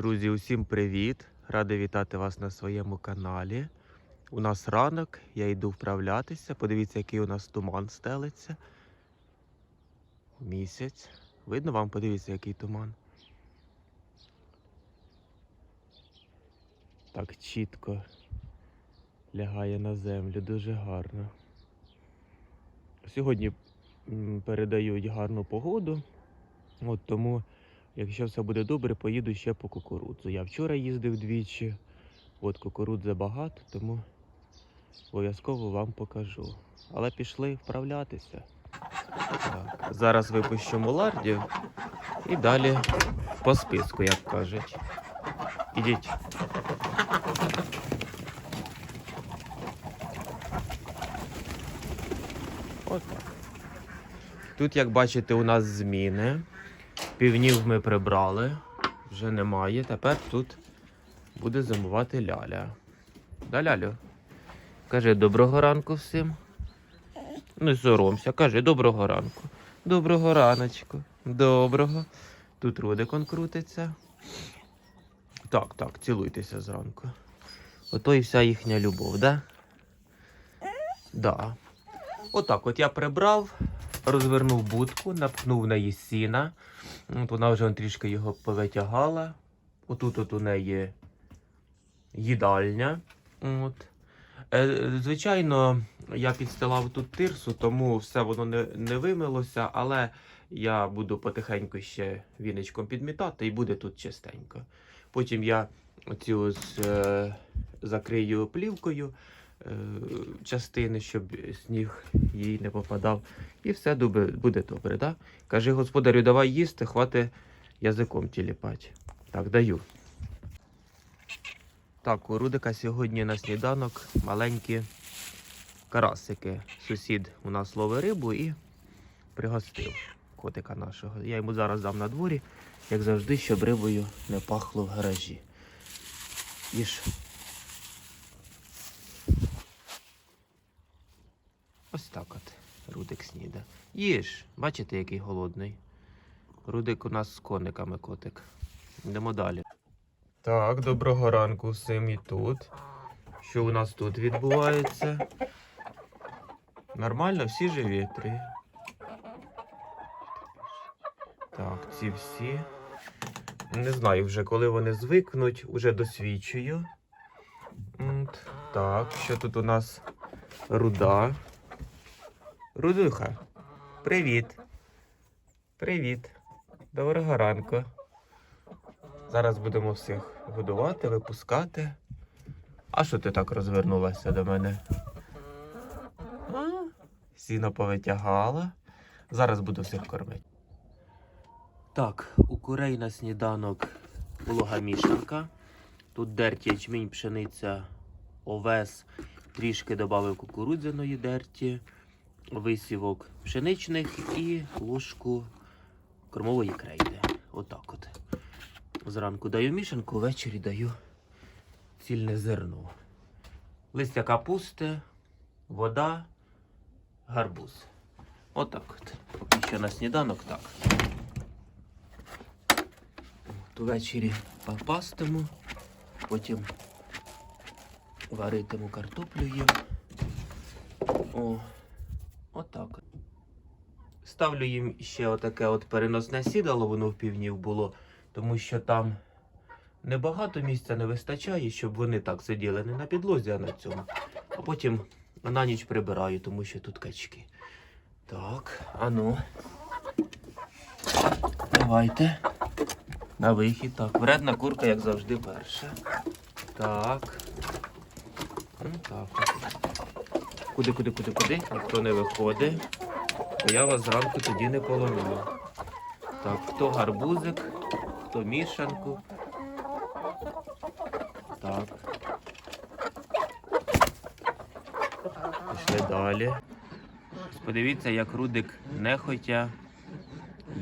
Друзі, усім привіт! Радий вітати вас на своєму каналі. У нас ранок, я йду вправлятися. Подивіться, який у нас туман стелиться. Місяць. Видно вам, подивіться, який туман. Так чітко лягає на землю, дуже гарно. Сьогодні передають гарну погоду. От тому, якщо все буде добре, поїду ще по кукурудзу. Я вчора їздив двічі. От кукурудзи багато, тому обов'язково вам покажу. Але пішли вправлятися. Так. Зараз випущу мулардів і далі по списку, як кажуть. Ідіть. Отак. Тут, як бачите, у нас зміни. Півнів ми прибрали, вже немає. Тепер тут буде зимувати ляля. Да, лялю? Кажи доброго ранку всім. Не соромся, кажи доброго ранку. Доброго раночку. Доброго. Тут Рудик он крутиться. Так, так, цілуйтеся зранку. Ото і вся їхня любов, да? Да. Отак, от я прибрав, розвернув будку, напхнув на її сіна. От вона вже трішки його повитягала. Отут от у неї їдальня. От. Е, звичайно, я підстилав тут тирсу, тому все воно не, не вимилося, але я буду потихеньку ще віничком підмітати і буде тут чистенько. Потім я цю ось, е, закрию плівкою частини, щоб сніг їй не попадав. І все буде добре, да? Кажи господарю, давай їсти, хвати язиком тіліпать. Так, даю. Так, у Рудика сьогодні на сніданок маленькі карасики. Сусід у нас ловить рибу і пригостив котика нашого. Я йому зараз дам на дворі, як завжди, щоб рибою не пахло в гаражі. Їж. Ось так от. Рудик сніда. Їж, бачите, який голодний. Рудик у нас з кониками котик. Йдемо далі. Так, доброго ранку всім і тут. Що у нас тут відбувається? Нормально, всі живі три. Так, ці всі. Не знаю вже, коли вони звикнуть, уже досвідчую. Так, що тут у нас руда. Рудуха, привіт. Привіт. Доброго ранку. Зараз будемо всіх годувати, випускати. А що ти так розвернулася до мене? А? Сіно повитягала. Зараз буду всіх кормити. Так, у курей на сніданок волога мішанка. Тут дерті ячмінь, пшениця, овес, трішки додав кукурудзяної дерті, висівок пшеничних і ложку кормової крейди. Отак от. Зранку даю мішанку, ввечері даю цільне зерно. Листя капусти, вода, гарбуз. Отак от. Поки що на сніданок так. Увечері попастиму, потім варитиму картоплю їм. О, отак. Ставлю їм ще отаке от переносне сідало, воно в півнів було, тому що там небагато місця не вистачає, щоб вони так сиділи не на підлозі, а на цьому. А потім на ніч прибираю, тому що тут качки. Так, а ну. Давайте. На вихід. Так, вредна курка, як завжди, перша. Так. Ну, так. Куди, куди, куди, куди? Ніхто не виходить. Бо я вас зранку тоді не полоную. Так, хто гарбузик, хто мішанку. Так. Пішли далі. Подивіться, як Рудик нехотя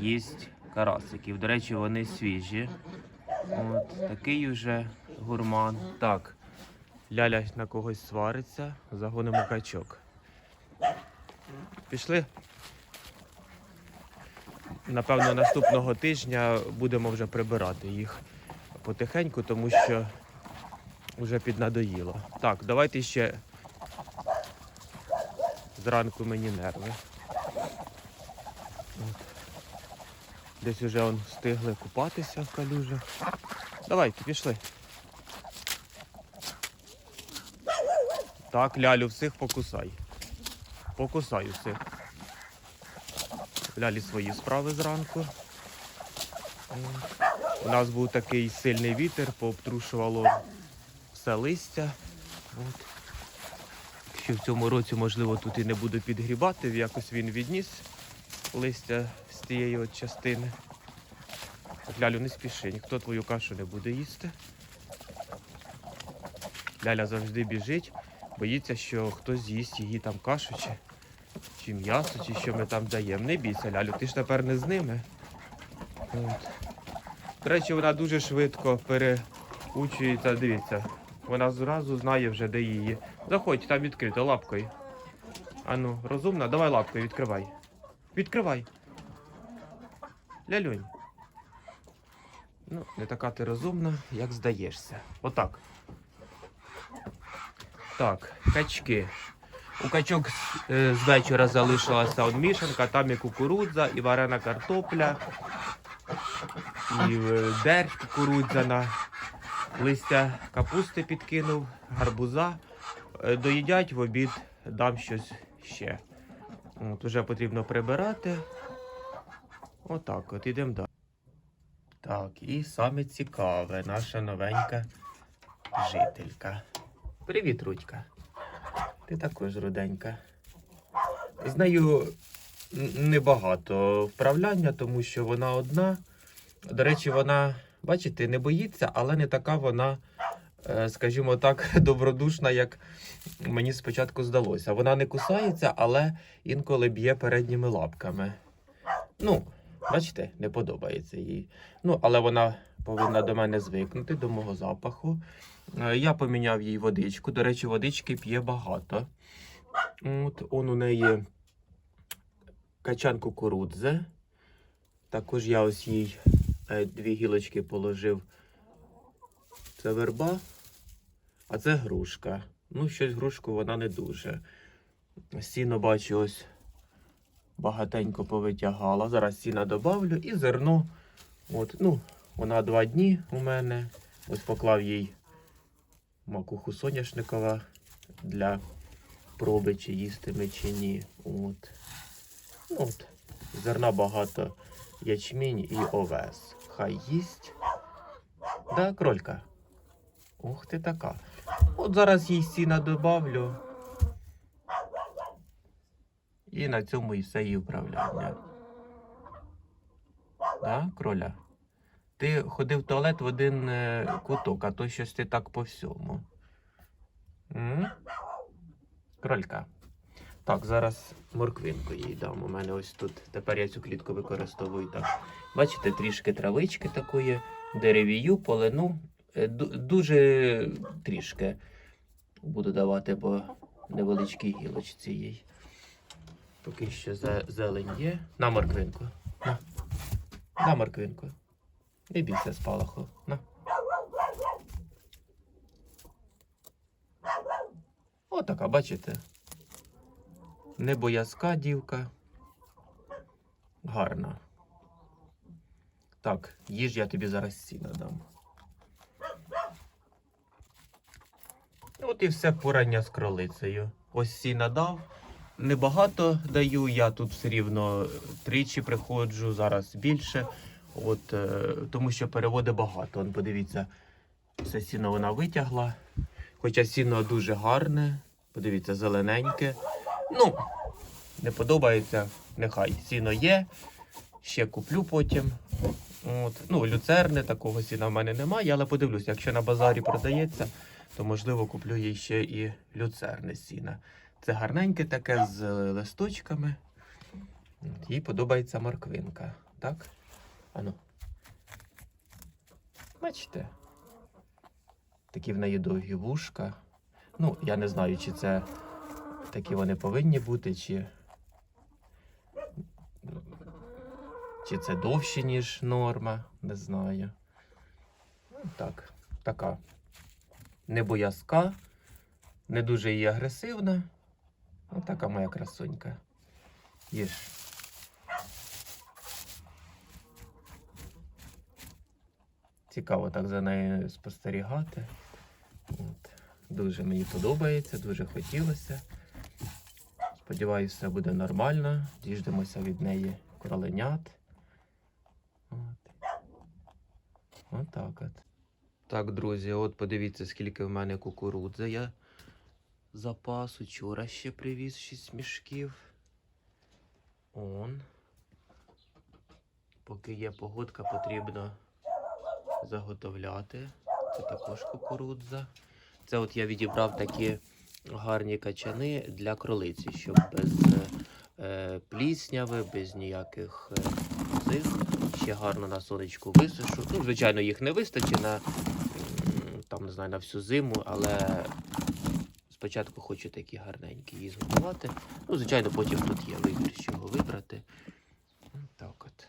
їсть карасиків. До речі, вони свіжі. От, такий уже гурман. Так, ляля на когось свариться, загонимо качок. Пішли. Напевно, наступного тижня будемо вже прибирати їх. потихеньку, тому що вже піднадоїло. Так, давайте ще зранку мені нерви. От. Десь вже встигли купатися в калюжах. Давайте, пішли. Так, лялю, всіх покусай. Покусай всіх. Лялі свої справи зранку. У нас був такий сильний вітер, пообтрушувало все листя. От. Якщо в цьому році, можливо, тут і не буду підгрібати, якось він відніс листя з тієї от частини. Лялю, не спіши, ніхто твою кашу не буде їсти. Ляля завжди біжить, боїться, що хтось з'їсть її там кашу чи, чи м'ясо, чи що ми там даємо. Не бійся, Лялю, ти ж тепер не з ними. От. До речі, вона дуже швидко переучується. Дивіться, вона зразу знає вже, де її. Заходь, там відкрито лапкою. Ану, розумна, давай лапкою відкривай. Відкривай. Лялюнь. Ну, не така ти розумна, як здаєшся. Отак. Так, качки. У качок е, з вечора залишилася от мішанка, там і кукурудза, і варена картопля, і е, дерь кукурудзяна, листя капусти підкинув, гарбуза. Е, Доїдять в обід, дам щось ще. От, уже потрібно прибирати. Отак, от ідемо далі. Так, і саме цікаве, наша новенька жителька. Привіт, Рудька. Ти також руденька. З нею небагато вправляння, тому що вона одна. До речі, вона, бачите, не боїться, але не така вона, е, скажімо так, добродушна, як мені спочатку здалося. Вона не кусається, але інколи б'є передніми лапками. Ну, бачите, не подобається їй. Ну, але вона повинна до мене звикнути, до мого запаху. Е, Я поміняв їй водичку. До речі, водички п'є багато. От он у неї качан кукурудзи. Також я ось їй е, дві гілочки положив. Це верба, а це грушка. Ну, щось грушку вона не дуже. Сіно бачу, ось багатенько повитягала. Зараз сіна добавлю і зерно. От, ну, вона два дні у мене. Ось поклав їй макуху соняшникова для проби, чи їстиме, чи ні. От. Ну, от. Зерна багато ячмінь і овес. Хай їсть. Да, кролька. Ух ти така. От зараз їй сіна добавлю. І на цьому і все її вправляння. Да, кроля? Ти ходив в туалет в один е, куток, а то щось ти так по всьому. М? Кролька. Так, зараз морквинку їй дам. У мене ось тут. Тепер я цю клітку використовую так. Бачите, трішки травички такої, деревію, полину. Е, Дуже трішки буду давати по невеличкій гілочці їй. Поки що зелень є. На морквинку. На. На морквинку. Не бійся спалаху. На. Отака, бачите? Не боязка дівка. Гарна. Так, їж я тобі зараз сіна дам. От і все порання з кролицею. Ось сіна дав. Небагато даю, я тут все рівно тричі приходжу, зараз більше. От, е, тому що переводи багато. Он, подивіться, все сіно вона витягла. Хоча сіно дуже гарне. Подивіться, зелененьке. Ну, не подобається, нехай сіно є. Ще куплю потім. От. Ну, люцерни, такого сіна в мене немає, але подивлюся, якщо на базарі продається, то можливо куплю їй ще і люцерне сіна. Це гарненьке таке з листочками. Їй подобається морквинка. Так? Ану. Бачите? Такі в неї довгі вушка. Ну, я не знаю, чи це такі вони повинні бути, чи. Чи це довші, ніж норма, не знаю. Так, така не боязка, не дуже і агресивна. Ось така моя красунька. Їж. Цікаво так за нею спостерігати. От. Дуже мені подобається, дуже хотілося. Сподіваюся, все буде нормально. Діждемося від неї кроленят. От. Отак от. Так, друзі, от подивіться, скільки в мене кукурудзи я запас. Учора ще привіз 6 мішків. Он. Поки є погодка, потрібно заготовляти. Це також кукурудза. Це от я відібрав такі гарні качани для кролиці, щоб без е, плісняви, без ніяких е, цих. Ще гарно на сонечку висушу. Ну, звичайно, їх не вистачить на, там, не знаю, на всю зиму, але спочатку хочу такі гарненькі її зготувати. Ну, звичайно, потім тут є вибір, з чого вибрати. М, Так от.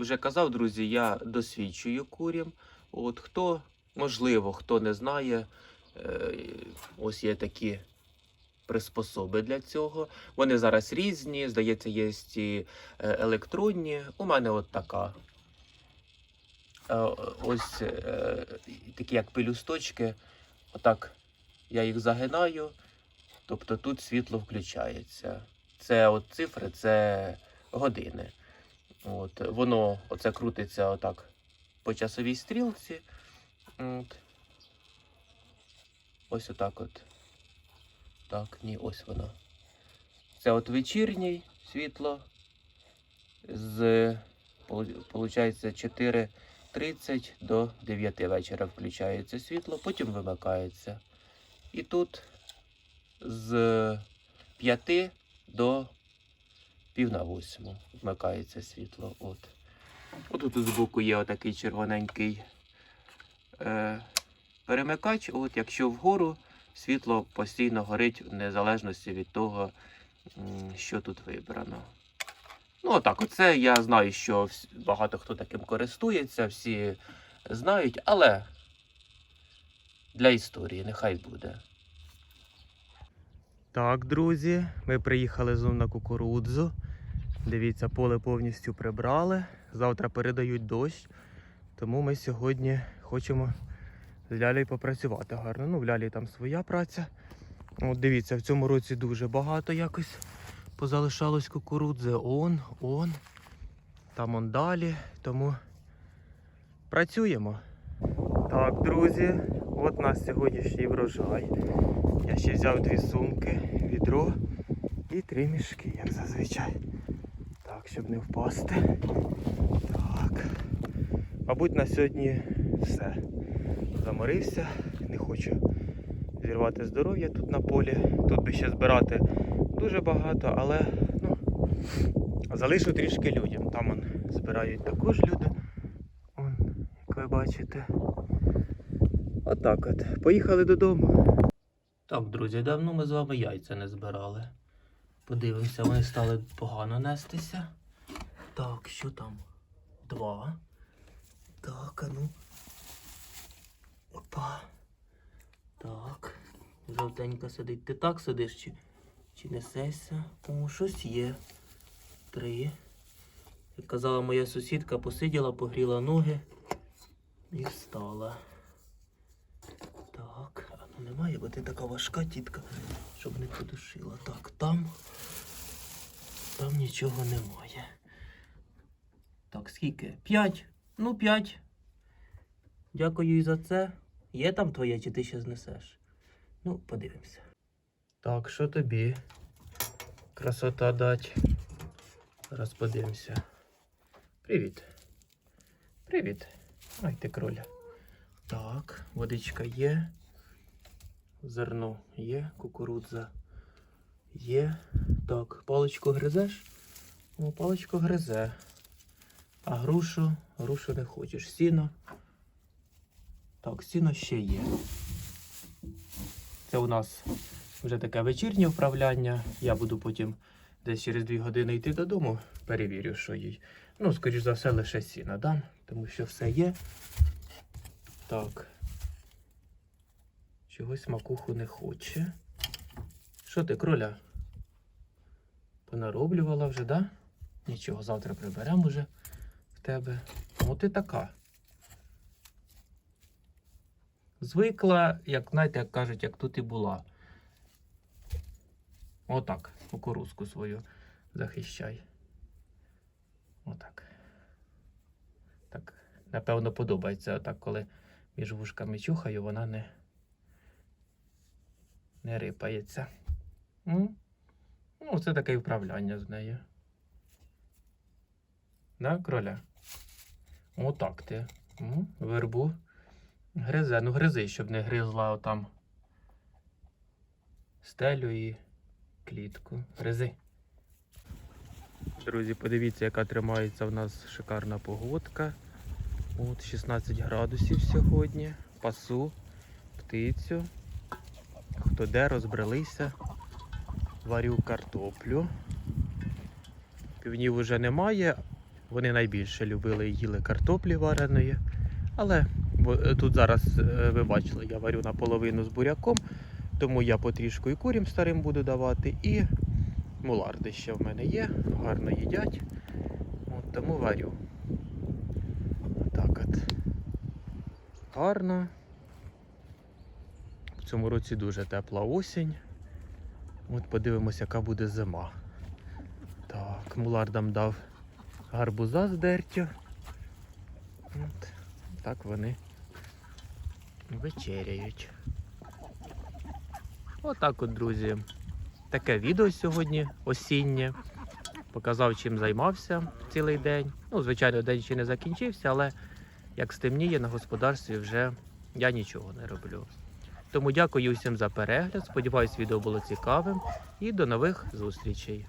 Вже казав, друзі, я досвідчую курям. От хто, можливо, хто не знає, е, ось є такі приспособи для цього. Вони зараз різні, здається, є і е, електронні. У мене от така. Е, Ось такі як пелюсточки. Отак я їх загинаю, тобто тут світло включається. Це от цифри, це години. От, воно оце крутиться отак по часовій стрілці. От. Ось отак от. Так, ні, ось воно. Це от вечірній світло. З, виходить, 4.30 до 9 вечора включається світло, потім вимикається. І тут з 5 до пів на восьму вмикається світло. От. От тут збоку є отакий червоненький е, перемикач. От, якщо вгору світло постійно горить в незалежності від того, що тут вибрано. Ну, отак, оце я знаю, що багато хто таким користується, всі знають, але для історії нехай буде. Так, друзі, ми приїхали знову на кукурудзу. Дивіться, поле повністю прибрали. Завтра передають дощ. Тому ми сьогодні хочемо з Лялею попрацювати гарно. Ну, в Лялі там своя праця. От дивіться, в цьому році дуже багато якось позалишалось кукурудзи. Он, он. Там он далі. Тому працюємо. Так, друзі, от нас сьогоднішній врожай. Я ще взяв дві сумки, відро і три мішки, як зазвичай. Так, щоб не впасти. Так. Мабуть, на сьогодні все. Заморився, не хочу зірвати здоров'я тут на полі. Тут би ще збирати дуже багато, але ну, залишу трішки людям. Там он, збирають також люди. Он, як ви бачите. Отак от. Поїхали додому. Так, друзі, давно ми з вами яйця не збирали. Подивимося, вони стали погано нестися. Так, що там? Два. Так, а ну. Опа. Так. Жовтенька сидить. Ти так сидиш чи, чи несешся? О, щось є. Три. Як казала моя сусідка, посиділа, погріла ноги і встала. Не має бути така важка тітка, щоб не подушила. Так, там. Там нічого немає. Так, скільки? П'ять. Ну, п'ять. Дякую і за це. Є там твоє, чи ти ще знесеш? Ну, подивимося. Так, що тобі? Красота дать. Зараз подивимося. Привіт. Привіт. Ай ти кроля. Так, водичка є. Зерно є, кукурудза є. Так, паличку гризеш? О, паличку гризе. А грушу, грушу не хочеш. Сіно. Так, сіно ще є. Це у нас вже таке вечірнє вправляння. Я буду потім десь через дві години йти додому, перевірю, що їй. Ну, скоріш за все, лише сіна дам, тому що все є. Так. Чогось макуху не хоче. Що ти, кроля? Понароблювала вже, да? Нічого, завтра приберемо вже в тебе. Ну ти така. Звикла, як знаєте, як кажуть, як тут і була. Отак, кукурузку свою захищай. Отак. Так, напевно, подобається отак, коли між вушками чухаю, вона не, не рипається. Ну, це таке вправляння з нею. Да, кроля? Отак ти. Вербу. Гризе, ну гризи, щоб не гризла отам стелю і клітку. Гризи. Друзі, подивіться, яка тримається в нас шикарна погодка. От 16 градусів сьогодні. Пасу, птицю. Хто де розбралися. Варю картоплю. Півнів вже немає. Вони найбільше любили і їли картоплі вареної. Але е, тут зараз е, ви бачили, я варю наполовину з буряком, тому я потрішку і курям старим буду давати, і муларди ще в мене є, гарно їдять. От, тому варю. Так от. Гарно. Цьому році дуже тепла осінь. От подивимося, яка буде зима. Так, мулардам дав гарбуза з дертю. От, так вони вечеряють. Отак от, друзі. Таке відео сьогодні осіннє. Показав, чим займався цілий день. Ну, звичайно, день ще не закінчився, але як стемніє на господарстві вже я нічого не роблю. Тому дякую всім за перегляд. Сподіваюсь, відео було цікавим і до нових зустрічей.